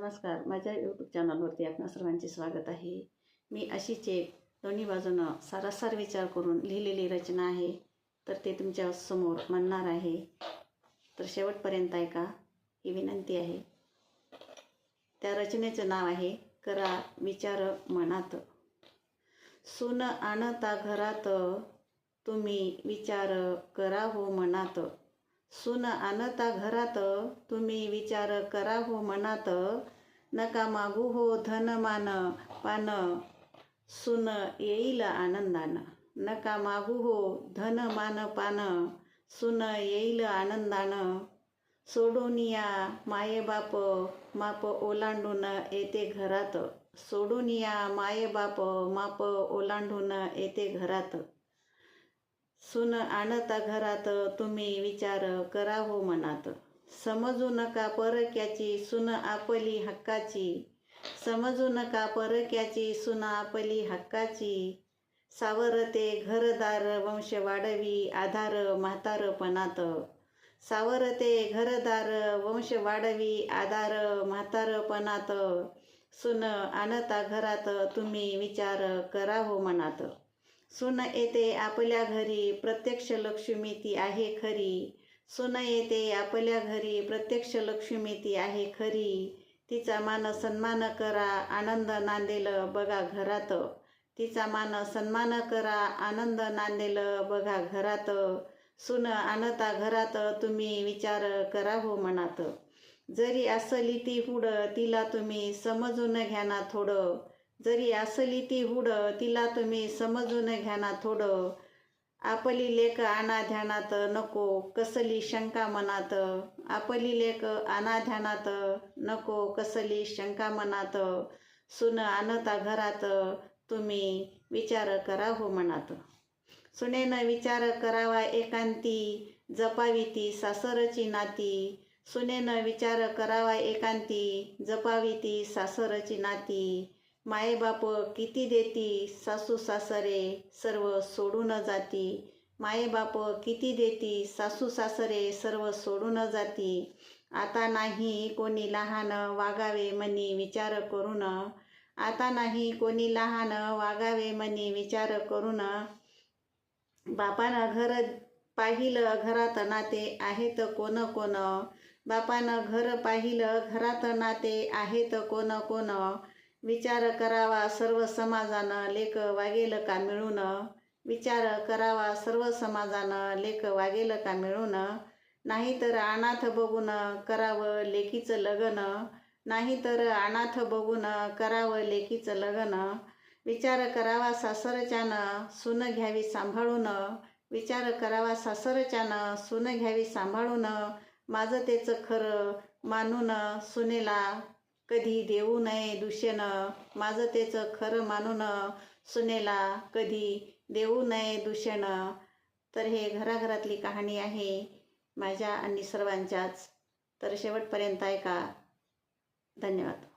नमस्कार. माझ्या यूट्यूब चॅनलवरती आपणा सर्वांचे स्वागत आहे. मी अशीच एक दोन्ही बाजूनं सारासार विचार करून लिहिलेली रचना आहे. तर ते तुमच्यासमोर म्हणणार आहे. तर शेवटपर्यंत ऐका. ही विनंती आहे. त्या रचनेचं नाव आहे करा विचार मनात. सुन आणता घरात तुम्ही विचार करा हो मनात. सुन आणता घरात तुम्ही विचार करा हो मनात. नका मागू हो धनमान पान. सुन येईल आनंदानं. नका मागू हो धनमान पान. सुन येईल आनंदानं. सोडून या मायेबाप माप ओलांडून येते घरात. सोडून या मायेबाप माप ओलांडून येते घरात. सुन आणता घरात तुम्ही विचार करा हो मनात. समजू नका परक्याची सुन आपली हक्काची. समजू नका परक्याची सुन आपली हक्काची. सावरते घरदार वंश वाढवी आधार म्हातारपणात. सावरते घरदार वंश वाढवी आधार म्हातारपणात. सुन आणता घरात तुम्ही विचार करा हो मनात. सुन येते आपल्या घरी प्रत्यक्ष लक्ष्मी ती आहे खरी. सुन येते आपल्या घरी प्रत्यक्ष लक्ष्मी ती आहे खरी. तिचा मान सन्मान करा आनंद नांदेल बघा घरात. तिचा मान सन्मान करा आनंद नांदेल बघा घरात. सुन आणता घरात तुम्ही विचार करा हो मनात. जरी असली ती हुड तिला तुम्ही समजून घ्या ना थोडं. जरी असली ती हुड तिला तुम्ही समजून घ्या ना थोडं. आपली लेख अनाध्यानात नको कसली शंका मनात. आपली लेख अनाध्यानात नको कसली शंका मनात. सुन आणता घरात तुम्ही विचार करा हो मनात. सुनेनं विचार करावा एकांती जपावी ती सासरची नाती. सुनेनं विचार करावा एकांती जपावी ती सासरची नाती. मायेबाप किती देती सासू सासरे सर्व सोडून जाती. मायेबाप किती देती सासू सासरे सर्व सोडून जाती. आता नाही कोणी लहान वागावे मनी विचार करून. आता नाही कोणी लहान वागावे मनी विचार करून. बापानं घर पाहिलं घरात नाते आहेत कोण कोण. बापानं घर पाहिलं घरात नाते आहेत कोण कोण. विचार करावा सर्व समाजानं लेख वागेल का मिळून? विचार करावा सर्व समाजानं लेख वागेल का मिळून? नाहीतर अनाथ बघून करावं लेखीचं लग्न. नाहीतर अनाथ बघून करावं लेखीचं लग्न. विचार करावा सासरच्यानं सुन घ्यावी सांभाळून. विचार करावा सासरच्यानं सुन घ्यावी सांभाळून. माझं त्याचं खरं मानून सुनेला कधी देऊ नये दूषण माझं त्याचं खरं मानून सुनेला कधी देऊ नये दूषण तर हे घराघरातली कहाणी आहे माझ्या आणि सर्वांच्याच. तर शेवटपर्यंत ऐका. धन्यवाद.